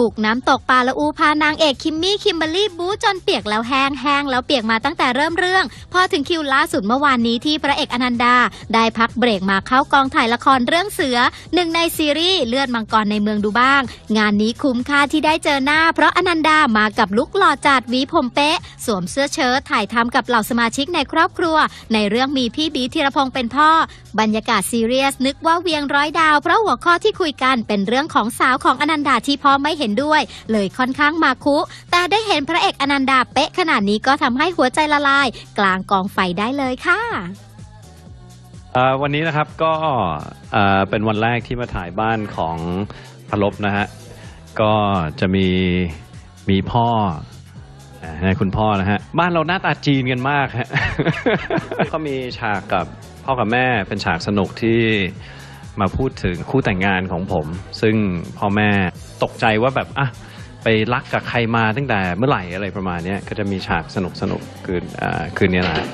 บุกน้ำตกปาละอูพานางเอกคิมมี่คิมเบอรรี่บูจนเปียกแล้วแห้งแห้งแล้วเปียกมาตั้งแต่เริ่มเรื่อง พอถึงคิวล่าสุดเมื่อวานนี้ที่พระเอกอนันดา ได้พักเบรกมาเข้ากองถ่ายละครเรื่องเสือหนึ่งในซีรีส์เลือดมังกรในเมืองดูบ้าง งานนี้คุ้มค่าที่ได้เจอหน้า เพราะอนันดามากับลุคหล่อจัดวีผมเป๊ะ สวมเสื้อเชิ้ตถ่ายทำกับเหล่าสมาชิกในครอบครัว ในเรื่องมีพี่บีธีรพงศ์เป็นพ่อ บรรยากาศซีเรียสนึกว่าเวียงร้อยดาวเพราะหัวข้อที่คุยกันเป็นเรื่องของสาวของอนันดาที่พ่อไม่เห็นด้วย เลยค่อนข้างมาคุ แต่ได้เห็นพระเอกอนันดาเป๊ะขนาดนี้ก็ทำให้หัวใจละลาย กลางกองไฟได้เลยค่ะ เอ่อวันนี้นะครับก็เอ่อเป็นวันแรกที่มาถ่ายบ้านของพลบนะฮะก็จะมีมีพ่ออ่าคุณพ่อนะฮะบ้านเราหน้าตาจีนกันมากฮะ ก็มีฉากกับพ่อกับแม่เป็นฉากสนุกที่ มาพูดถึงคู่แต่งงานของผม ซึ่งพ่อแม่ตกใจว่าแบบอะไปรักกับใครมาตั้งแต่เมื่อไหร่อะไรประมาณเนี้ยก็จะมีฉากสนุกสนุกคืนอ่าคืนนี้นะฮะ